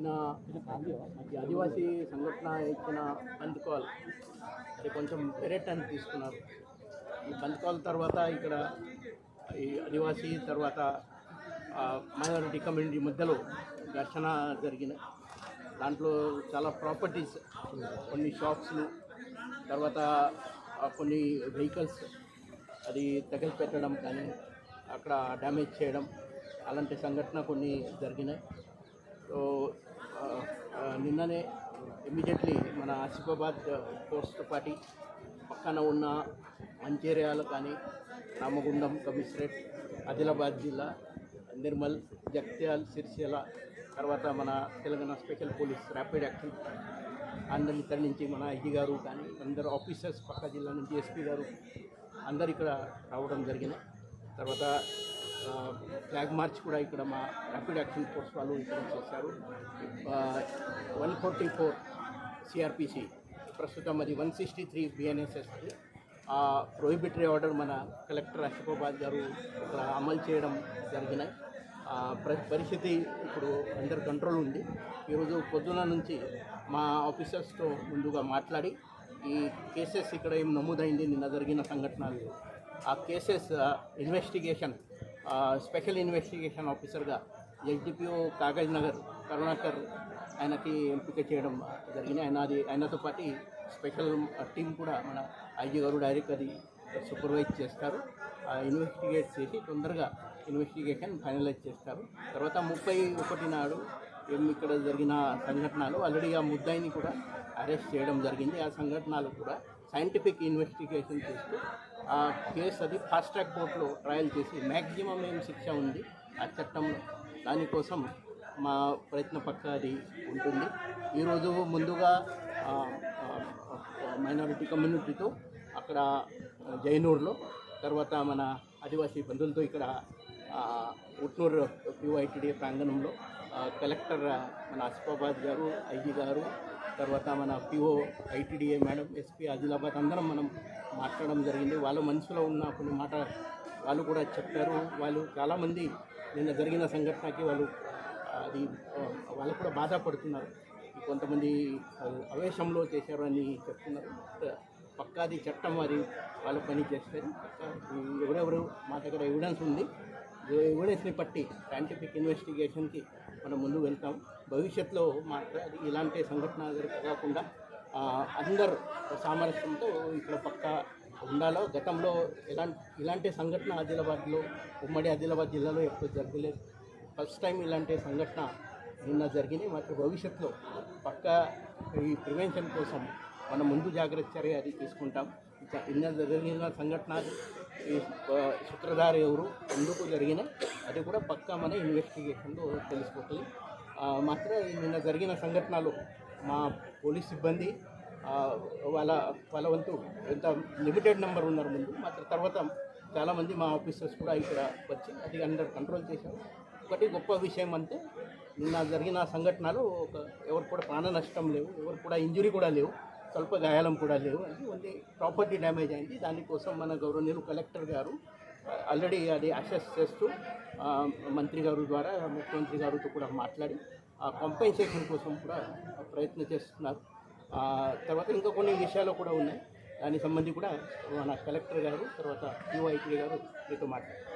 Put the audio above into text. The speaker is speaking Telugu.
నిన్న ఈ ఆదివాసీ సంఘటన ఇచ్చిన బంద్ కాల్ అది కొంచెం పెరెట్ తీసుకున్నారు. ఈ బంద్ కాల్ తర్వాత ఇక్కడ ఈ ఆదివాసీ తర్వాత మైనారిటీ కమ్యూనిటీ మధ్యలో ఘర్షణ జరిగిన. దాంట్లో చాలా ప్రాపర్టీస్ కొన్ని షాప్స్లు తర్వాత కొన్ని వెహికల్స్ అది తగిలి పెట్టడం కానీ అక్కడ డ్యామేజ్ చేయడం అలాంటి సంఘటన కొన్ని జరిగినాయి. సో ఆ, నిన్ననే ఇమీడియట్లీ మన ఆసిఫాబాద్ ఫోర్స్తో పాటు పక్కన ఉన్న మంచేరియాలు కానీ రామగుండం కమిషనరేట్ ఆదిలాబాద్ జిల్లా నిర్మల్ జగిత్యాల్ సిరిసిల్ల తర్వాత మన Telangana special police rapid action అందరి ఇక్కడి నుంచి మన ఐజీ గారు కానీ అందరు ఆఫీసర్స్ పక్క జిల్లా నుంచి ఎస్పీ గారు అందరు ఇక్కడ రావడం జరిగినాయి తర్వాత ఫ్లాగ్ మార్చ్ కూడా ఇక్కడ మా ర్యాపిడ్ యాక్షన్ ఫోర్స్ వాళ్ళు ఇక్కడ చేశారు. వన్ ఫార్టీ ఫోర్ సిఆర్పిసి ప్రస్తుతం అది వన్ సిక్స్టీ త్రీ బిఎన్ఎస్ఎస్ ఆ ప్రొహిబిటరీ ఆర్డర్ మన కలెక్టర్ అశోకాబాద్ గారు ఇక్కడ అమలు చేయడం జరిగినాయి. ఆ, ప్ర- పరిస్థితి ఇప్పుడు అండర్ కంట్రోల్ ఉంది. ఈరోజు పొద్దున నుంచి మా ఆఫీసర్స్తో ముందుగా మాట్లాడి ఈ కేసెస్ ఇక్కడ ఏం నమోదైంది నిన్న జరిగిన సంఘటనలు ఆ కేసెస్ ఇన్వెస్టిగేషన్ స్పెషల్ ఇన్వెస్టిగేషన్ ఆఫీసర్గా ఎస్డిపిఓ కాగజ్ నగర్ కరుణాకర్ ఆయనకి ఎంపిక చేయడం జరిగింది. ఆయన అది ఆయనతో పాటు స్పెషల్ టీం కూడా మన ఐజీ గారు డైరెక్ట్ అది సూపర్వైజ్ చేస్తారు. ఆ ఇన్వెస్టిగేట్ చేసి తొందరగా ఇన్వెస్టిగేషన్ ఫైనలైజ్ చేస్తారు. తర్వాత ముప్పై ఒకటి నాడు ఇక్కడ జరిగిన సంఘటనలు ఆల్రెడీ ఆ ముద్దాయిని కూడా అరెస్ట్ చేయడం జరిగింది. ఆ సంఘటనలు కూడా సైంటిఫిక్ ఇన్వెస్టిగేషన్ చేస్తూ ఆ కేసు అది ఫాస్ట్ ట్రాక్ కోర్టులో ట్రయల్ చేసి మ్యాక్సిమం ఏం శిక్ష ఉంది ఆ చట్టంలో. దానికోసం మా ప్రయత్న పక్క అది ఉంటుంది. ఈరోజు ముందుగా మైనారిటీ కమ్యూనిటీతో అక్కడ జైనూర్లో తర్వాత మన ఆదివాసీ బంధువులతో ఇక్కడ ఉట్నూరు పిఓఐటీడీ ప్రాంగణంలో కలెక్టర్ మన ఆసిఫాబాద్ గారు ఐజీ గారు తర్వాత మన PO ITDA madam SP Adilabad అందరం మనం మాట్లాడడం జరిగింది. వాళ్ళ మనసులో ఉన్న కొన్ని మాట వాళ్ళు కూడా చెప్పారు. వాళ్ళు చాలామంది నిన్న జరిగిన సంఘటనకి వాళ్ళు అది వాళ్ళు కూడా బాధపడుతున్నారు. కొంతమంది అవేశంలో చేశారు అని చెప్తున్నారు పక్కాది చట్టం వారి వాళ్ళు పని చేస్తారు ఎవరెవరు మా దగ్గర ఎవిడెన్స్ ఉంది. ఎవిడెన్స్ని బట్టి సైంటిఫిక్ ఇన్వెస్టిగేషన్కి మనం ముందు వెళ్తాం. భవిష్యత్తులో మాత్రం అది ఇలాంటి సంఘటన కాకుండా అందరు సామరస్యంతో ఇక్కడ పక్క ఉండాలో గతంలో ఇలాంటి ఇలాంటి సంఘటన ఆదిలాబాద్లో ఉమ్మడి ఆదిలాబాద్ జిల్లాలో ఎప్పుడు జరగలేదు. ఫస్ట్ టైం ఇలాంటి సంఘటన నిన్న జరిగింది. మాకు భవిష్యత్తులో పక్క ఈ ప్రివెన్షన్ కోసం మనం ముందు జాగ్రత్త చర్య అది తీసుకుంటాం. నిన్న జరిగిన సంఘటన ఈ సూత్రధారి ఎవరు? ఎందుకు జరిగినాయి? అది కూడా పక్కా మన ఇన్వెస్టిగేషన్లో తెలిసిపోతుంది. మాత్రం నిన్న జరిగిన సంఘటనలు మా పోలీస్ సిబ్బంది వాళ్ళ వాళ్ళ వంతు ఎంత లిమిటెడ్ నెంబర్ ఉన్నారు ముందు మాత్రం తర్వాత చాలామంది మా ఆఫీసర్స్ కూడా ఇక్కడ వచ్చి అది అండర్ కంట్రోల్ చేశారు. ఒకటి గొప్ప విషయం అంటే నిన్న జరిగిన సంఘటనలు ఒక ఎవరు కూడా ప్రాణ నష్టం లేవు ఎవరు కూడా ఇంజురీ కూడా లేవు స్వల్ప గాయాలం కూడా లేవు అది ఓన్లీ ప్రాపర్టీ డ్యామేజ్ అయింది. దానికోసం మన గౌరవనీయులు కలెక్టర్ గారు ఆల్రెడీ అది అసెస్ చేస్తూ మంత్రి గారు ద్వారా ముఖ్యమంత్రి గారితో కూడా మాట్లాడి కాంపెన్సేషన్ కోసం కూడా ప్రయత్నం చేస్తున్నారు. తర్వాత ఇంకా కొన్ని విషయాలు కూడా ఉన్నాయి. దానికి సంబంధించి కూడా మన కలెక్టర్ గారు తర్వాత యూఐటీ గారు మీతో మాట్లాడారు.